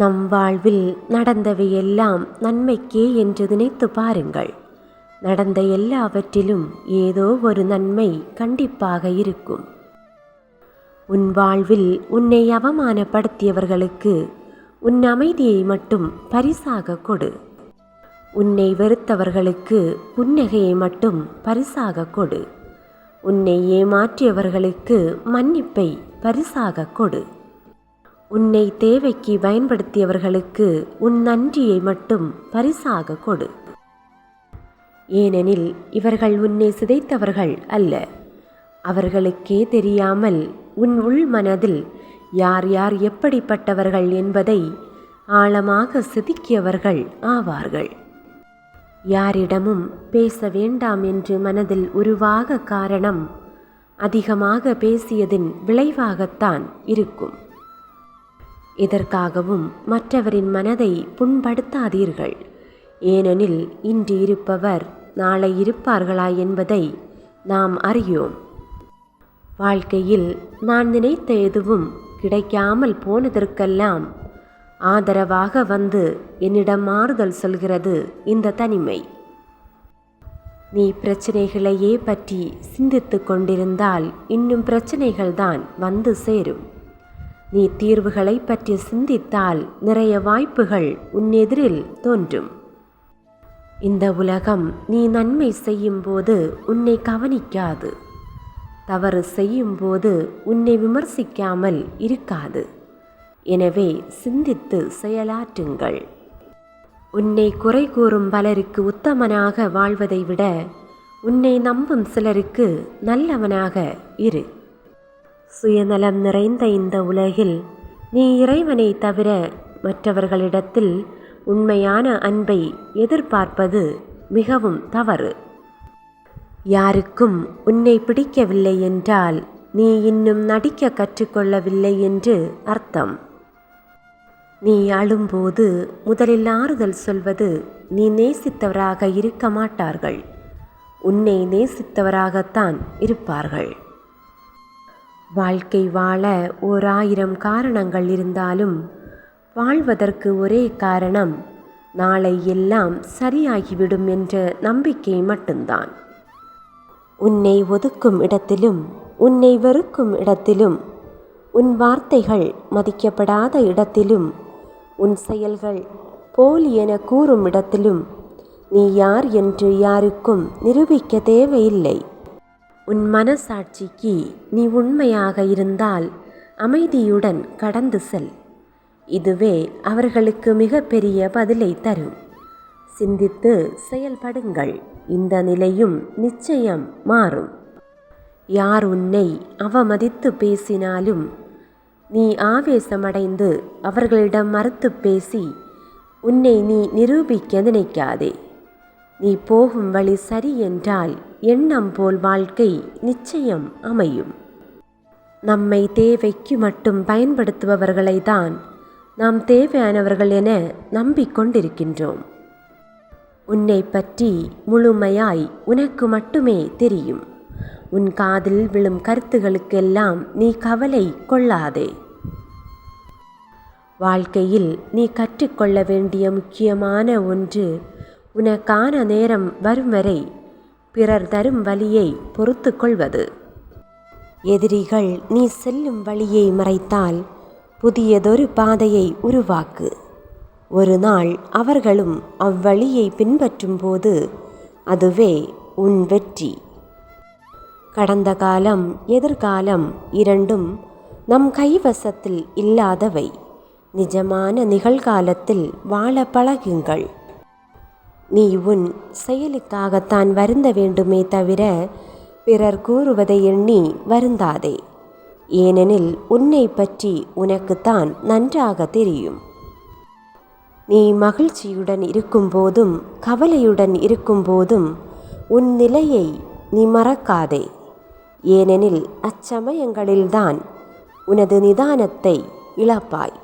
நம் வாழ்வில் நடந்தவையெல்லாம் நன்மைக்கே என்று நினைத்து பாருங்கள். நடந்த எல்லாவற்றிலும் ஏதோ ஒரு நன்மை கண்டிப்பாக இருக்கும். உன் வாழ்வில் உன்னை அவமானப்படுத்தியவர்களுக்கு உன் அமைதியை மட்டும் பரிசாக கொடு. உன்னை வெறுத்தவர்களுக்கு புன்னகையை மட்டும் பரிசாக கொடு. உன்னை ஏமாற்றியவர்களுக்கு மன்னிப்பை பரிசாக கொடு. உன்னை தேவைக்கு பயன்படுத்தியவர்களுக்கு உன் நன்றியை மட்டும் பரிசாக கொடு. ஏனெனில் இவர்கள் உன்னை சிதைத்தவர்கள் அல்ல. அவர்களுக்கே தெரியாமல் உன் உள் மனதில் யார் யார் எப்படிப்பட்டவர்கள் என்பதை ஆழமாக செதுக்கியவர்கள் ஆவார்கள். யாரிடமும் பேச வேண்டாம் என்று மனதில் உருவாக காரணம் அதிகமாக பேசியதின் விளைவாகத்தான் இருக்கும். இதற்காகவும் மற்றவரின் மனதை புண்படுத்தாதீர்கள். ஏனெனில் இன்று இருப்பவர் நாளை இருப்பார்களா என்பதை நாம் அறியோம். வாழ்க்கையில் நான் நினைத்த எதுவும் கிடைக்காமல் போனதற்கெல்லாம் ஆதரவாக வந்து என்னிடம் மாறுதல் சொல்கிறது இந்த தனிமை. நீ பிரச்சனைகளையே பற்றி சிந்தித்து கொண்டிருந்தால் இன்னும் பிரச்சனைகள்தான் வந்து சேரும். நீ தீர்வுகளை பற்றி சிந்தித்தால் நிறைய வாய்ப்புகள் உன் எதிரில் தோன்றும். இந்த உலகம் நீ நன்மை செய்யும்போது உன்னை கவனிக்காது. தவறு செய்யும்போது உன்னை விமர்சிக்காமல் இருக்காது. எனவே சிந்தித்து செயலாற்றுங்கள். உன்னை குறை கூறும் பலருக்கு உத்தமனாக வாழ்வதை விட உன்னை நம்பும் சிலருக்கு நல்லவனாக இரு. சுயநலம் நிறைந்த இந்த உலகில் நீ இறைவனை தவிர மற்றவர்களிடத்தில் உண்மையான அன்பை எதிர்பார்ப்பது மிகவும் தவறு. யாருக்கும் உன்னை பிடிக்கவில்லை என்றால் நீ இன்னும் நடிக்க கற்றுக்கொள்ளவில்லை என்று அர்த்தம். நீ அழும்போது முதலில் ஆறுதல் சொல்வது நீ நேசித்தவராக இருக்க மாட்டார்கள். உன்னை நேசித்தவராகத்தான் இருப்பார்கள். வாழ்க்கை வாழ ஓர் ஆயிரம் காரணங்கள் இருந்தாலும் வாழ்வதற்கு ஒரே காரணம் நாளை எல்லாம் சரியாகிவிடும் என்ற நம்பிக்கை மட்டும்தான். உன்னை ஒதுக்கும் இடத்திலும் உன்னை வெறுக்கும் இடத்திலும் உன் வார்த்தைகள் மதிக்கப்படாத இடத்திலும் உன் செயல்கள் போலி என கூறும் இடத்திலும் நீ யார் என்று யாருக்கும் நிரூபிக்க தேவையில்லை. உன் மனசாட்சிக்கு நீ உண்மையாக இருந்தால் அமைதியுடன் கடந்து செல். இதுவே அவர்களுக்கு மிகப்பெரிய பதிலை தரும். சிந்தித்து செயல்படுங்கள். இந்த நிலையும் நிச்சயம் மாறும். யார் உன்னை அவமதித்து பேசினாலும் நீ ஆவேசமடைந்து அவர்களிடம் மறுத்து பேசி உன்னை நீ நிரூபிக்க நினைக்காதே. நீ போகும் வழி சரி என்றால் எண்ணம் போல் வாழ்க்கை நிச்சயம் அமையும். நம்மை தேவைக்கு மட்டும் பயன்படுத்துபவர்களை தான் நாம் தேவையானவர்கள் என நம்பிக்கொண்டிருக்கின்றோம். உன்னை பற்றி முழுமையாய் உனக்கு மட்டுமே தெரியும். உன் காதில் விழும் கருத்துகளுக்கெல்லாம் நீ கவலை கொள்ளாதே. வாழ்க்கையில் நீ கற்றுக்கொள்ள வேண்டிய முக்கியமான ஒன்று உனக்கான நேரம் வரும் வரை பிறர் தரும் வழியை பொறுத்து கொள்வது எதிரிகள் நீ செல்லும் வழியை மறைத்தால் புதியதொரு பாதையை உருவாக்கு. ஒரு நாள் அவர்களும் அவ்வழியை பின்பற்றும் போது அதுவே உன் வெற்றி. கடந்த காலம் எதிர்காலம் இரண்டும் நம் கைவசத்தில் இல்லாதவை. நிஜமான நிகழ்காலத்தில் வாழ பழகுங்கள். நீ உன் செயலுக்காகத்தான் வருந்த வேண்டுமே தவிர பிறர் கூறுவதை எண்ணி வருந்தாதே. ஏனெனில் உன்னை பற்றி உனக்குத்தான் நன்றாக தெரியும். நீ மகிழ்ச்சியுடன் இருக்கும்போதும் கவலையுடன் இருக்கும்போதும் உன் நிலையை நீ மறக்காதே. ஏனெனில் அச்சமயங்களில்தான் உனது நிதானத்தை இழப்பாய்.